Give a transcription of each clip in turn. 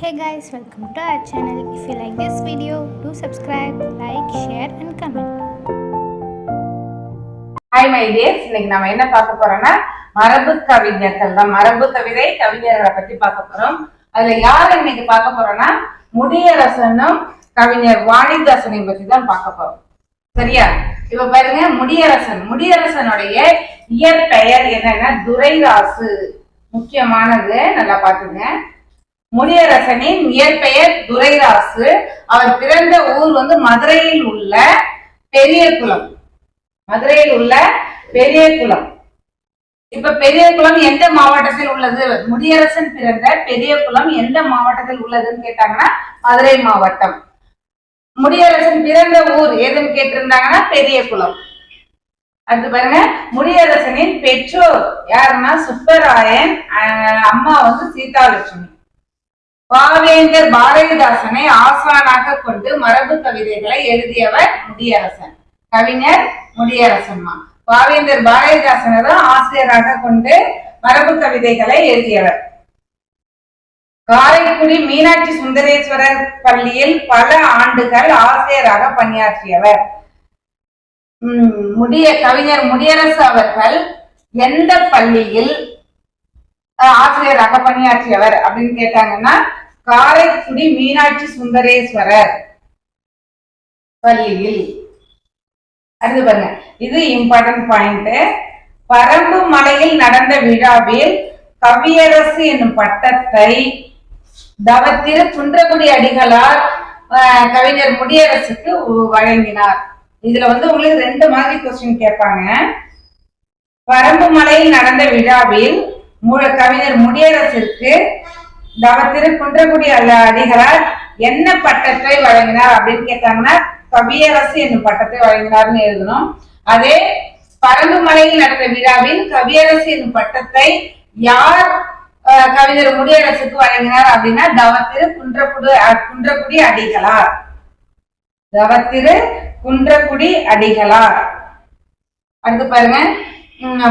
Hey guys welcome to our channel if you like this video do subscribe like share and comment hi my dears இன்னைக்கு நம்ம என்ன பார்க்க போறோம்னா மரபு கவிஞர்கள் தான். மரபு கவிதை கவிஞர்களை பத்தி பார்க்க போறோம். அதுல யார் இன்னைக்கு பார்க்க போறோம்னா முடியரசனும் கவிஞர் வாணிதாசனை பத்தி தான் பார்க்க போறோம். சரியா? இப்ப பாருங்க முடியரசன். முடியரசனுடைய இயற்பெயர் என்னன்னா துரைராசு. முக்கியமானது நல்லா பாத்துங்க முடியரசனின் இயற்பெயர் துரைராசு. அவர் பிறந்த ஊர் வந்து மதுரையில் உள்ள பெரியகுளம். மதுரையில் உள்ள பெரிய குளம் இப்ப பெரியகுளம் எந்த மாவட்டத்தில் உள்ளது? முடியரசன் பிறந்த பெரியகுளம் எந்த மாவட்டத்தில் உள்ளதுன்னு கேட்டாங்கன்னா மதுரை மாவட்டம். முடியரசன் பிறந்த ஊர் எதுன்னு கேட்டிருந்தாங்கன்னா பெரியகுளம். அடுத்து பாருங்க. முடியரசனின் பெற்றோர் யாருன்னா சுப்பராயன் அம்மா வந்து சீதாலட்சுமி. பாவேந்தர் பாரதிதாசனை ஆசானாக கொண்டு மரபு கவிதைகளை எழுதியவர் முடியரசன். கவிஞர் முடியரசன்மா பாவேந்தர் பாரதிதாசனை தான் ஆசிரியராக கொண்டு மரபு கவிதைகளை எழுதியவர். காரைக்குடி மீனாட்சி சுந்தரேஸ்வரர் பள்ளியில் பல ஆண்டுகள் ஆசிரியராக பணியாற்றியவர். உம், முடிய கவிஞர் முடியரசு அவர்கள் எந்த பள்ளியில் ஆசிரியராக பணியாற்றியவர் அப்படின்னு கேட்டாங்கன்னா காரைக்குடி மீனாட்சி சுந்தரேஸ்வரர் பள்ளியில். அடுத்து பாருங்க. இது இம்பார்ட்டன்ட் பாயிண்ட் பரம்பு மலையில் நடந்த விழாவில் கவியரசு என்னும் பட்டத்தை தவத்திரு குன்றக்குடி அடிகளார் கவிஞர் முடியரசுக்கு வழங்கினார். இதுல வந்து உங்களுக்கு ரெண்டு மாதிரி கொஸ்டின் கேட்பாங்க. பரம்பு மலையில் நடந்த விழாவில் கவிஞர் முடியரசிற்கு தவத்திரு குன்றக்குடி அல்ல அடிகளார் என்ன பட்டத்தை வழங்கினார் அப்படின்னு கேட்டாங்கன்னா கவியரசு என்னும் பட்டத்தை வழங்கினார்னு எழுதணும். அதே பரங்குமலையில் நடந்த விழாவில் கவியரசு என்னும் பட்டத்தை யார் அஹ், கவிஞர் முடியரசுக்கு வழங்கினார் அப்படின்னா தவத்திரு குன்றக்குடி அஹ், குன்றக்குடி அடிகளார். தவத்திரு குன்றக்குடி அடிகளார். அடுத்து பாருங்க.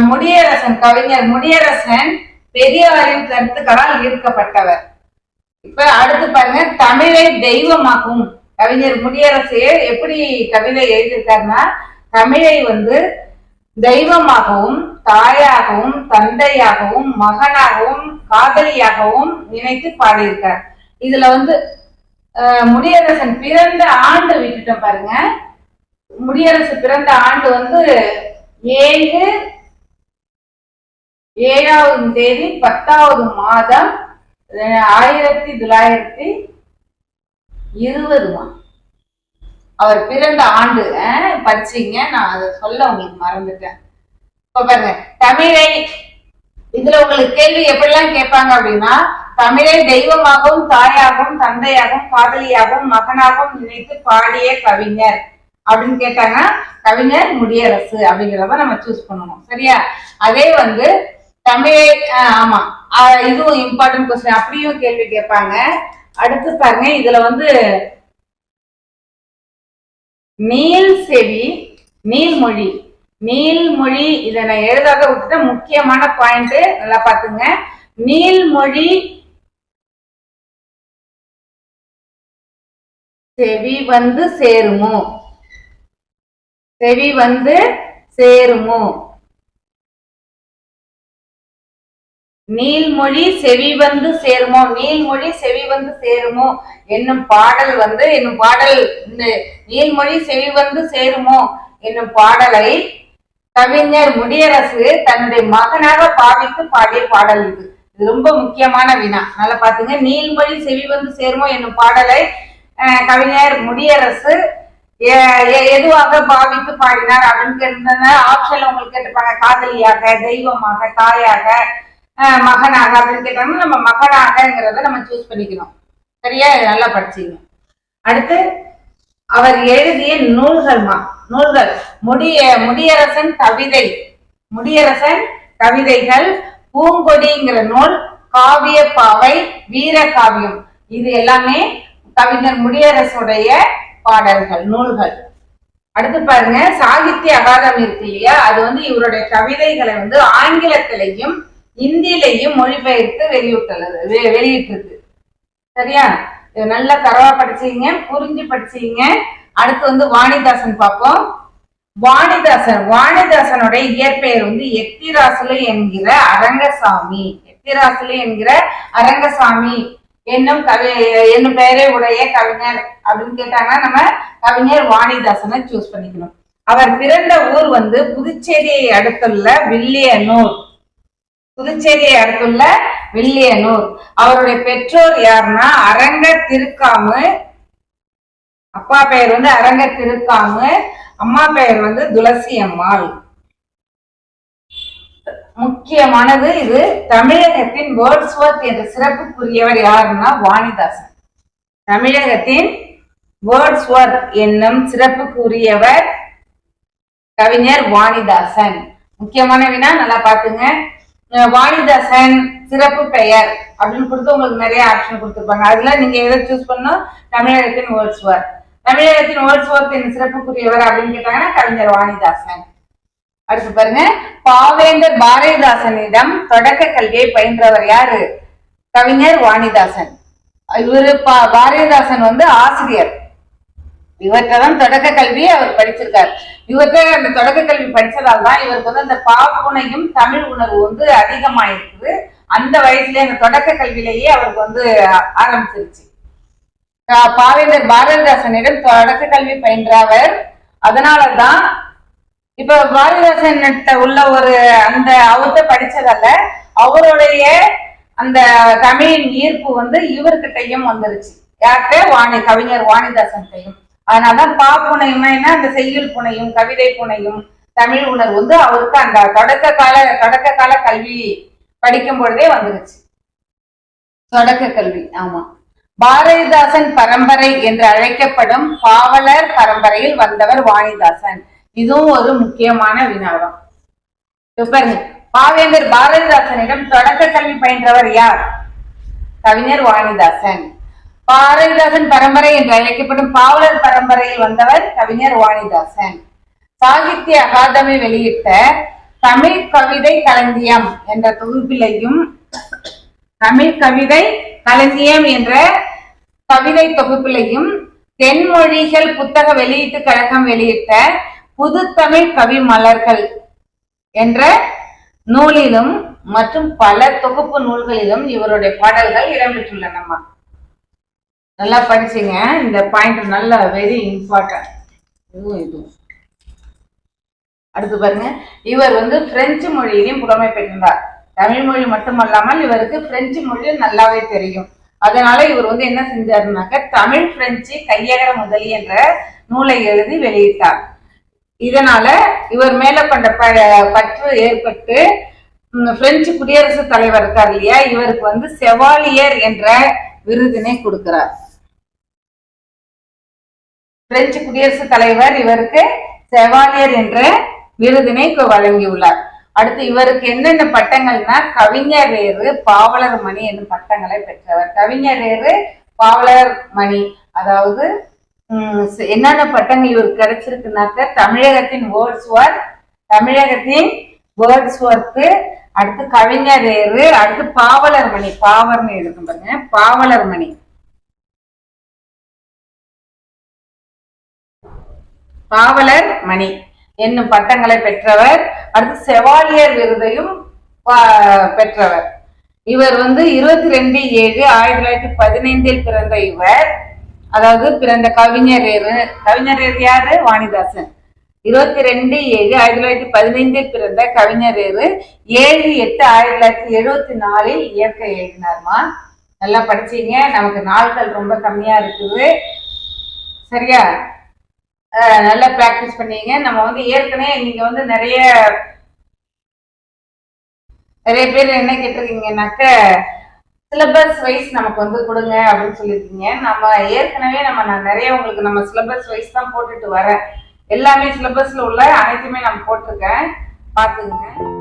முடியரசன் கவிஞர் முடியரசன் பெரியாரின் கருத்துக்களால் ஈர்க்கப்பட்டவர். இப்ப அடுத்து பாருங்க தமிழை தெய்வமாக்கும். கவிஞர் முடியரசு எப்படி கவிதை எழுதியிருக்காருன்னா தமிழை வந்து தெய்வமாகவும் தாயாகவும் தந்தையாகவும் மகனாகவும் காதலியாகவும் நினைத்து பாடியிருக்கார். இதுல வந்து முடியரசன் பிறந்த ஆண்டு விட்டுட்டோம் பாருங்க. முடியரசு பிறந்த ஆண்டு வந்து ஏழு ஏழாவது தேதி பத்தாவது மாதம் ஆயிரத்தி தொள்ளாயிரத்தி இருபதுமா அவர் பிறந்த ஆண்டு படிச்சீங்க நான் அதை சொல்ல உங்களுக்கு மறந்துட்டேன். இப்ப பாருங்க தமிழை இதுல உங்களுக்கு கேள்வி எப்படிலாம் கேட்பாங்க அப்படின்னா தமிழை தெய்வமாகவும் தாயாகவும் தந்தையாகவும் காதலியாகவும் மகனாகவும் நினைத்து பாடிய கவிஞர். அப்படின்னு கேட்டாங்கன்னா கவிஞர் முடியரசு அப்படிங்கிறத நம்ம சூஸ் பண்ணணும். சரியா? அதே வந்து தமிழ் ஆமா. இதுவும் இம்பார்ட்டன்ட் கொஸ்டின் அப்படியும் கேள்வி கேட்பாங்க. அடுத்து பாருங்க இதுல வந்து நீல் செவி நீல்மொழி நீல்மொழி இதை நான் எழுதாத விட்டுட்டு முக்கியமான பாயிண்ட் நல்லா பாத்துங்க நீள்மொழி செவி வந்து சேருமோ? செவி வந்து சேருமோ? நீள்மொழி செவி வந்து சேருமோ? நீள்மொழி செவி வந்து சேருமோ? என்னும் பாடல் வந்து என்னும் பாடல் இந்த நீள்மொழி செவி வந்து சேருமோ? என்னும் பாடலை கவிஞர் முடியரசு தன்னுடைய மகனாக பாவித்து பாடிய பாடல் இது. இது ரொம்ப முக்கியமான வினா. நல்லா பாத்துங்க. நீள்மொழி செவி வந்து சேருமோ என்னும் பாடலை கவிஞர் முடியரசு எதுவாக பாவித்து பாடினார் அப்படின்னு கேட்டிருந்தா ஆப்ஷன்ல உங்களுக்கு கேட்டிருப்பாங்க. காதலியாக தெய்வமாக தாயாக மகனாக அப்படின்னு கேட்டாங்கன்னா நம்ம மகனாகங்கிறத நம்ம சூஸ் பண்ணிக்கணும். சரியா? நல்லா படிச்சீங்க அடுத்து அவர் எழுதிய நூல்கள்மா நூல்கள். முடிய முடியரசன் கவிதை. முடியரசன் கவிதைகள் பூங்கொடிங்கிற நூல் காவிய பாவை வீர காவியம். இது எல்லாமே கவிஞர் முடியரசுடைய பாடல்கள் நூல்கள். அடுத்து பாருங்க சாகித்ய அகாதமி இருக்கு இல்லையா? அது வந்து இவருடைய கவிதைகளை வந்து ஆங்கிலத்திலையும் இந்தியிலையும் மொழிபெயர்த்து வெளியிட்டுள்ளது வெ- வெளியிட்டிருக்கு. சரியா? நல்ல நல்லா தரவா படிச்சீங்க புரிஞ்சு படிச்சீங்க அடுத்து வந்து வாணிதாசன் பார்ப்போம். வாணிதாசன் வாணிதாசனுடைய இயற்பெயர் வந்து எத்திராசுலு என்கிற அரங்கசாமி. எத்திராசுலு என்கிற அரங்கசாமி என்னும் கவி என்னும் பெயரை உடைய கவிஞர் அப்படின்னு கேட்டாங்கன்னா நம்ம கவிஞர் வாணிதாசனை சூஸ் பண்ணிக்கணும். அவர் பிறந்த ஊர் வந்து புதுச்சேரியை அடுத்துள்ள வில்லியனூர். புதுச்சேரியை அடுத்துள்ள வில்லியனூர். அவருடைய பெற்றோர் யாருன்னா அரங்க திருக்காமு. அப்பா பெயர் வந்து அரங்க திருக்காமு. அம்மா பெயர் வந்து துளசி அம்மாள். முக்கியமானது இது தமிழகத்தின் வேர்ட்ஸ்வர்த் என்ற சிறப்புக்குரியவர் யாருன்னா வாணிதாசன். தமிழகத்தின் வேர்ட்ஸ்வர்த் என்னும் சிறப்புக்குரியவர் கவிஞர் வாணிதாசன். முக்கியமான வினா நல்லா பாத்துங்க வாணிதாசன் சிறப்பு பெயர் அப்படின்னு கொடுத்து உங்களுக்கு நிறைய ஆப்ஷன் கொடுத்துருப்பாங்க. அதுல நீங்க எதை சூஸ் பண்ணோம் தமிழகத்தின் வேர்ட்ஸ்வர்த் தமிழகத்தின் வேர்ட்ஸ்வர்த் என்ற சிறப்புக்குரியவர் அப்படின்னு கேட்டாங்கன்னா கவிஞர் வாணிதாசன். அடுத்து பாருங்க. பாவேந்தர் பாரதிதாசனிடம் தொடக்க கல்வியை பயின்றவர் யாரு? கவிஞர் வாணிதாசன். இவரு பா- பாரதிதாசன் வந்து ஆசிரியர். இவர்கிட்ட தான் தொடக்க கல்வியை அவர் படிச்சிருக்கார். இவர்கிட்ட அந்த தொடக்க கல்வி படிச்சதால் தான் இவருக்கு வந்து அந்த பாப்புனையும் தமிழ் உணர்வு வந்து அதிகமாயிருக்குது. அந்த வயசுலயே அந்த தொடக்க கல்வியிலேயே அவருக்கு வந்து ஆரம்பிச்சிருச்சு. பாவேந்தர் பாரதிதாசனிடம் தொடக்க கல்வி பயின்றவர் அதனாலதான் இப்ப பாரதிதாசன் உள்ள ஒரு அந்த அவர்கிட்ட படிச்சதால அவருடைய அந்த தமிழின் ஈர்ப்பு வந்து இவர்கிட்டையும் வந்துருச்சு. யார்கிட்ட? வாணி கவிஞர் வாணிதாசன்கிட்டையும். அதனாலதான் பா புனையும்னா அந்த செய்யுள் புனையும் கவிதை புனையும் தமிழ் உணர்வு வந்து அவருக்கு அந்த தொடக்க கால தொடக்க கால கல்வி படிக்கும் பொழுதே வந்துருச்சு. தொடக்க கல்வி ஆமா. பாரதிதாசன் பரம்பரை என்று அழைக்கப்படும் பாவலர் பரம்பரையில் வந்தவர் வாணிதாசன். இதுவும் ஒரு முக்கியமான வினாடம் பாருங்க பாவேந்தர் பாரதிதாசனிடம் தொடக்க கல்வி பயின்றவர் யார்? கவிஞர் வாணிதாசன். பாரதிதாசன் பரம்பரை என்று அழைக்கப்படும் பாவலர் பரம்பரையில் வந்தவர் கவிஞர் வாணிதாசன். சாகித்ய அகாதமி வெளியிட்ட தமிழ் கவிதை களஞ்சியம் என்ற தொகுப்பிலையும் தமிழ் கவிதை களஞ்சியம் என்ற கவிதை தொகுப்பிலையும் தென்மொழிகள் புத்தக வெளியீட்டு கழகம் வெளியிட்ட புதுத்தமிழ் கவி மலர்கள் என்ற நூலிலும் மற்றும் பல தொகுப்பு நூல்களிலும் இவருடைய பாடல்கள் இடம்பெற்றுள்ளனம்மா. நல்லா படிச்சுங்க. இந்த பாயிண்ட் நல்லா வெரி இம்பார்ட்டன்ட் இதுவும் இதுவும் அடுத்து பாருங்க. இவர் வந்து பிரெஞ்சு மொழியிலையும் புலமை பெற்றிருந்தார். தமிழ் மொழி மட்டுமல்லாமல் இவருக்கு பிரெஞ்சு மொழி நல்லாவே தெரியும். அதனால இவர் வந்து என்ன செஞ்சாருனாக்க தமிழ் பிரெஞ்சு கையகர முதலி என்ற நூலை எழுதி வெளியிட்டார். இதனால இவர் மேல கொண்ட ப- பற்று ஏற்பட்டு பிரெஞ்சு குடியரசுத் தலைவர் இருக்கார் இல்லையா? இவருக்கு வந்து செவாலியர் என்ற விருதினை கொடுக்கிறார். பிரெஞ்சு குடியரசுத் தலைவர் இவருக்கு செவாலியர் என்ற விருதினை வழங்கியுள்ளார். அடுத்து இவருக்கு என்னென்ன பட்டங்கள்னா கவிஞரேறு பாவலர் மணி என்னும் பட்டங்களை பெற்றவர். கவிஞரேறு பாவலர் மணி. அதாவது என்னென்ன பட்டங்கள் இவருக்கு கிடைச்சிருக்குனாக்க தமிழகத்தின் வேர்ட்ஸ் ஒர்க் தமிழகத்தின் வேர்ட்ஸ் ஒர்க்கு அடுத்து கவிஞர் கவிஞரேறு அடுத்து பாவலர் மணி. பாவர்னு எழுதும் பாருங்க. பாவலர் மணி. பாவலர் மணி என்னும் பட்டங்களை பெற்றவர். அடுத்து செவாலியர் விருதையும் பெற்றவர். இவர் வந்து இருபத்தி ரெண்டு ஏழு ஆயிரத்தி தொள்ளாயிரத்தி பதினைந்தில் பிறந்த இவர். அதாவது பிறந்த கவிஞர் கவிஞர் யாரு வாணிதாசன். இருபத்தி ரெண்டு ஏழு ஆயிரத்தி தொள்ளாயிரத்தி பதினைந்தில் பிறந்த கவிஞரேறு ஏழு எட்டு ஆயிரத்தி தொள்ளாயிரத்தி எழுபத்தி நாலில் இயற்கை எழுதினார்மா நல்லா படிச்சீங்க. நமக்கு நாட்கள் ரொம்ப கம்மியா இருக்குது. சரியா? நல்லா ப்ராக்டிஸ் பண்ணீங்க. நம்ம வந்து ஏற்கனவே நீங்க வந்து நிறைய நிறைய பேர் என்ன கேட்டிருக்கீங்கன்னாக்க சிலபஸ் வைஸ் நமக்கு வந்து கொடுங்க அப்படின்னு சொல்லியிருக்கீங்க. நம்ம ஏற்கனவே நம்ம நான் நிறைய உங்களுக்கு நம்ம சிலபஸ் வைஸ் தான் போட்டுட்டு வரேன். எல்லாமே சிலபஸ்ல உள்ள அனைத்துமே நான் போட்டிருக்கேன். பார்த்துங்க